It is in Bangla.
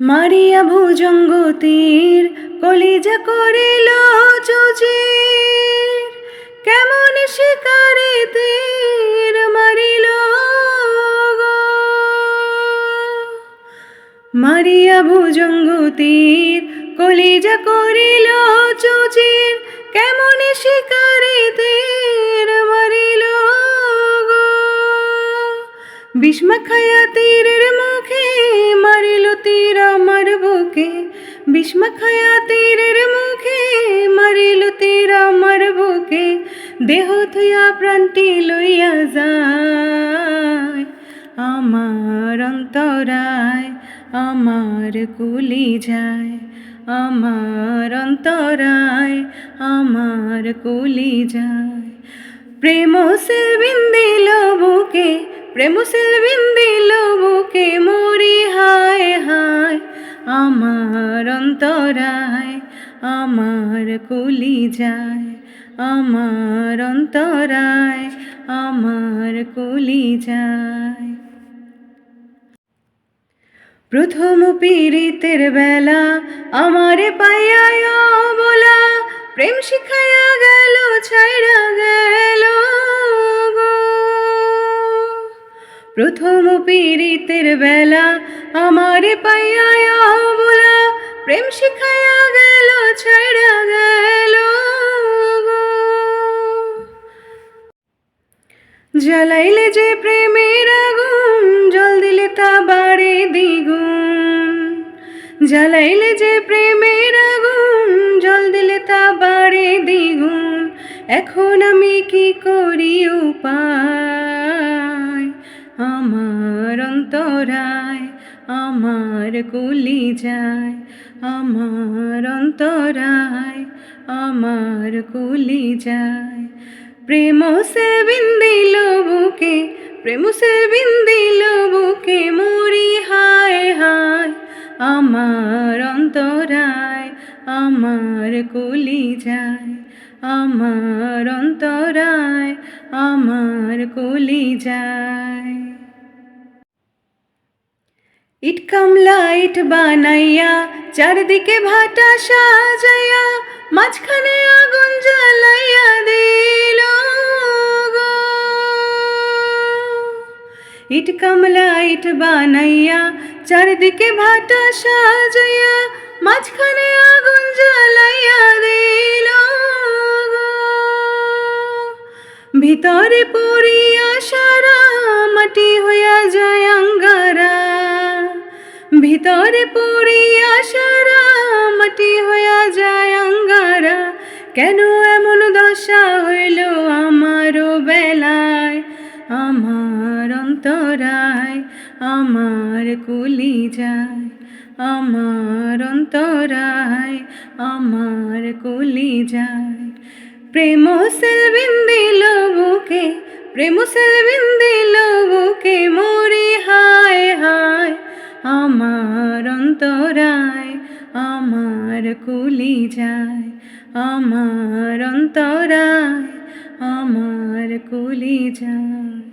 মারিয়া ভুজঙ্গ তীর কলিজা করিল চুচির কেমন শিকারে তীর মারিল। মারিয়া ভুজঙ্গ তীর কলিজা করিল চুচির কেমন শিকারে তীর মারিল। বিষ্মা খায়া তীরের মুখে মারিল তীর আমার বুকে বিষ্মা খায়া তীরের মুখে মারিল তীর আমার বুকে দেহ থুয়া প্রাণটি লইয়া যায় আমার অন্তরায় আমার কুলি যায় আমার অন্তরায় আমার কুলি যায় প্রেম সেলবিন দিল বুকে প্রেম সেলবিন দিল বুকে মরি হায় আমার অন্তরায়, আমার কুলি যায় আমার অন্তরায়, আমার কুলি যায় প্রথম পীড়িতের বেলা আমারে পাইয়া বলা প্রেম শিখাইয়া গেল, ছাইরা গেল। প্রথম পীড়িতের বেলা আমারে পাইয়া বলা প্রেম শিখাইয়া গেল ছাইরা গেল। জ্বালাইলে যে প্রেমের আগুন, জল দিলে তা বাড়ে দ্বিগুণ। জ্বালাইলে যে প্রেমের আগুন, জল দিলে তা বাড়ে দ্বিগুণ। এখন আমি কি করি উপায়? অন্তরায়, আমার কুলি যায়, আমার অন্তরায়, আমার কুলি যায়। প্রেম সে বিন্দিল বুকে, প্রেম সে বিন্দিল বুকে মরি হায় হায়, আমার অন্তরায়, আমার কুলি যায়, আমার অন্তরায়, আমার কুলি যায়। ইট কামলা ইট বানাইয়া, চারদিকে ভাটা সাজাইয়া, মাঝখানে আগুন জ্বালাইয়া দিল। ইট কামলা ইট বানাইয়া, চারদিকে ভাটা সাজাইয়া, মাঝখানে আগুন জ্বালাইয়া দিল। ভিতরে পড়িয়া সারা মাটি হইয়া যায় আঙ্গারা ভিতরে পড়িয়া সারা মাটি হইয়া যায় আঙ্গারা কেন এমন দশা হইল আমারও বেলায়? আমার অন্তরায়, আমার কুলি যায় আমার অন্তরায়, আমার কুলি যায় প্রেম সেলবিন দিল বুকে, প্রেম সেলবিন দিল বুকে, মরি কুলি যায় আমার অন্তরায় আমার কুলি যায়।